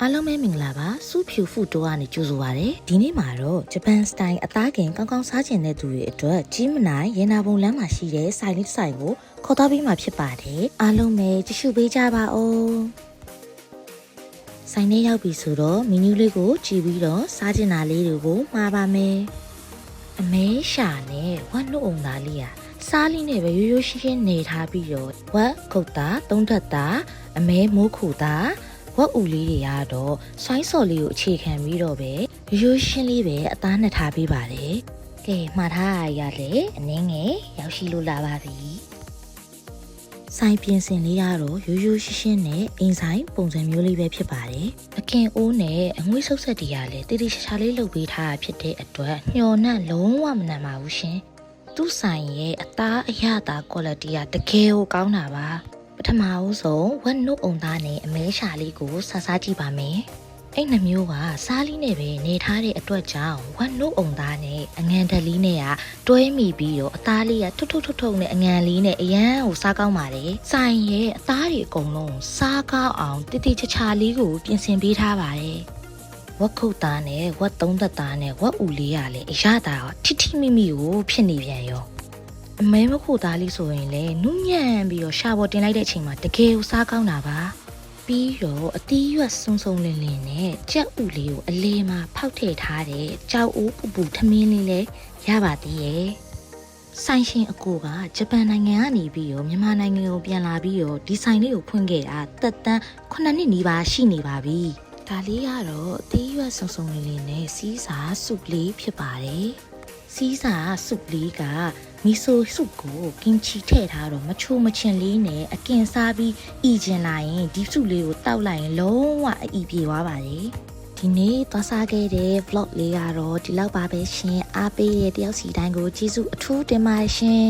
အားလုံးပဲမင်္ဂလာပါစူဖြူဖူတိုကနေကြိုဆိုပါရစေဒီနေ့မှာတော့ဂျပန်စတိုင်အသားကင်ကောင်းကောင်းစားကျင်တဲ့သူတွေအတွက်ကြီးမနိုင်ရေနာပုံလမ်းမှာရှိတဲ့ဆိုင်လေးတစ်ဆိုင်ကိုခေါ်သွားပေးမှာဖြစ်ပါတယ်အားလုံးပဲကြည့်ရှုပေးကြပါဦးဆိုင်ထဲရောက်ပြီဆိုတော့မီနူးလေးကိုကြည့်ပြီးတော့စားကျင်တာလေးတွေကိုမှားပါမယ်အမဲရှာနဲ့ဝတ်နှုတ်အောင်သားလေးอ่ะစားလေးနဲ့ပဲရိုးရိုးရှင်းရှင်းနေထားပြီးတော့ဝက်ခုတ်တာသုံးထပ်တာအမဲမိုးခူတာ ဝက်ဥလေးတွေကတော့ဆိုင်းစော်လေးကိုအခြေခံပြီးတော့ပဲရိုးရှင်းလေးပဲအသားနှစ်ထားပေးပါတယ်။ကဲမှားထားရရလေအနည်းငယ်ရောက်ရှိလို့လာပါပြီ။ဆိုင်ပြင်ဆင်လေးကတော့ရိုးရိုးရှင်းရှင်းနဲ့အင်ဆိုင်ပုံစံမျိုးလေးပဲဖြစ်ပါတယ်။အကင်အိုးနဲ့အငွေးဆုပ်ဆက်တွေကလည်းတိတိကျကျလေးလုပ်ပေးထားတာဖြစ်တဲ့အတွက်ညှော်နှံ့လုံးဝမနံပါဘူးရှင်။သူ့ဆိုင်ရဲ့အသားအရသာ quality ကတကယ်ကိုကောင်းတာပါ။ ပထမဦးဆုံးဝက်နုအုံသားနဲ့အမဲရှာလေးကိုဆဆားကြည့်ပါမယ်။အဲ့နှမျိုးကစားလီနဲ့ပဲနေထားတဲ့အတွက်ကြောင့်ဝက်နုအုံသားနဲ့အငန်တက်လေးနဲ့ကတွဲမိပြီးတော့အသားလေးကထွတ်ထွတ်ထွတ်ထွတ်နဲ့အငန်လေးနဲ့အရန်ကိုစားကောင်းပါတယ်။ဆိုင်ရဲ့အသားတွေအကုန်လုံးစားကောင်းအောင်တိတိကျကျလေးကိုပြင်ဆင်ပေးထားပါတယ်။ဝက်ခုတ်သားနဲ့ဝက်သုံးသက်သားနဲ့ဝက်ဥလေးကလည်းအရသာကထိထိမိမိကိုဖြစ်နေပြန်ရော အမဲမခုသားလေးဆိုရင်လည်းနုညံ့ပြီးတော့ရှာပေါ်တင်လိုက်တဲ့အချိန်မှာတကယ်ကိုစားကောင်းတာပါပြီးတော့အသီးရွက်စုံစုံလင်လင်နဲ့ကြက်ဥလေးကိုအလေးမှာဖောက်ထည့်ထားတဲ့ကြောက်အိုးပူပူထမင်းလေးလည်းရပါသေးရဲ့ဆိုင်ရှင်အကိုကဂျပန်နိုင်ငံကနေပြီးတော့မြန်မာနိုင်ငံကိုပြန်လာပြီးတော့ဒီဆိုင်လေးကိုဖွင့်ခဲ့တာတက်တန်း9နှစ်နီးပါးရှိနေပါပြီဒါလေးကတော့အသီးရွက်စုံစုံလင်လင်နဲ့စီးစာစုပ်လေးဖြစ်ပါတယ် စီးစာစုပ်လေးကမီဆိုစုပ်ကိုကင်ချီထည့်ထားတော့မချိုးမချင်လေးနဲ့အကင်စားပြီးအီကျင်လာရင်ဒီစုပ်လေးကိုတောက်လိုက်ရင်လုံးဝအီပြေသွားပါတယ်ဒီနေ့သွားစားခဲ့တဲ့ vlog လေးကတော့ဒီလောက်ပါပဲရှင်အားပေးတဲ့တယောက်စီတိုင်းကိုကျေးဇူးအထူးတင်ပါတယ်ရှင်